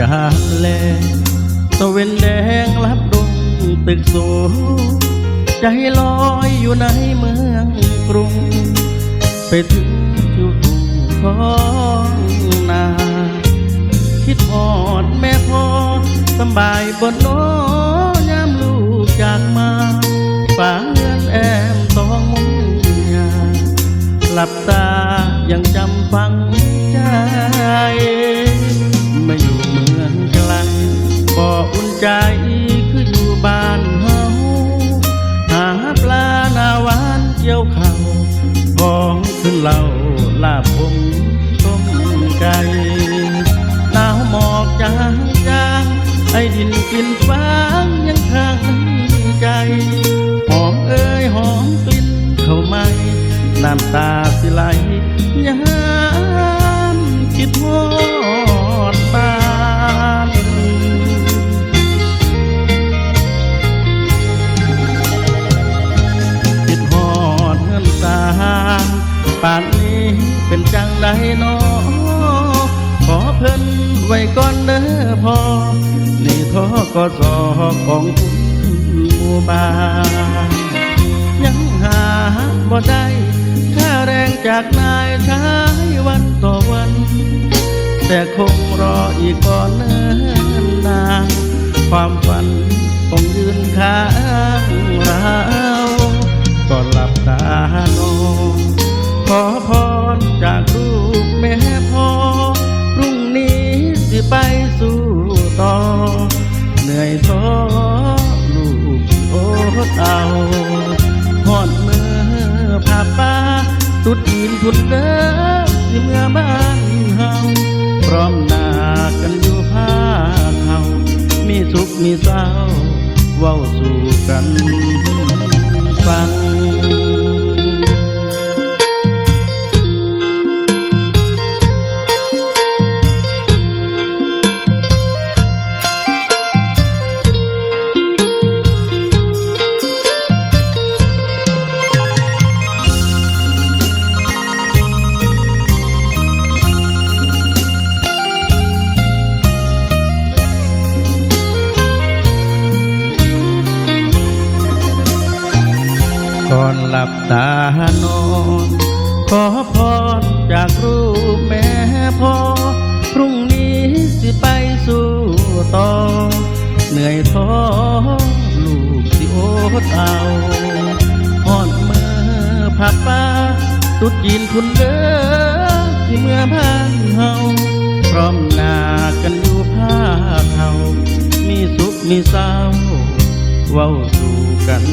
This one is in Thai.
ยามแลตะเวนแดงลับดงตึกสูงใจลอยอยู่ในเมืองกรุง ไปถึงทิวทุ่งท้องนา คิดหอดแม่พ่อสบายบนโน้ยามลูกจากมาฝางเงินแอมต้องมุ่งยาหลับตา เกี่ยวข้าวของขึ้นเหล่าลาบผมต้มไก่หนาวหมอกจางจางไอ้ดินกลิ่นฟางยังค้างใจ หอมเอ้ยหอมกลิ่นเข้าไหมน้ำตาสิไหลยามคิดฮอ ป่านนี้เป็นจังไดนอขอเพิ่นไว้ก่อนเด้อพอนี่ทอก็สอของคุณหมู่บ้านยังหาบ่ได้ค่าแรงจากนายชายวันต่อวัน แต่คงรออีกก่อนเนิ่นนานความฝันคงยืนข้างเรา เหนื่อลูกโอ้เต่าหอดมือพาป้าตุดดินทุนเด้อ ก่อนหลับตานอน ขอพรจากรูปแม่พ่อพรุ่งนี้สิไปสู่ต่อ เหนื่อยท้อลูกสิโอดเอาหอดมือผับป้าตุดยินทุนเด้อที่เมื่อบ้านเฮาพร้อมหน้ากันอยู่ผ้าเขามีสุขมีเศร้าเว้าสู่กัน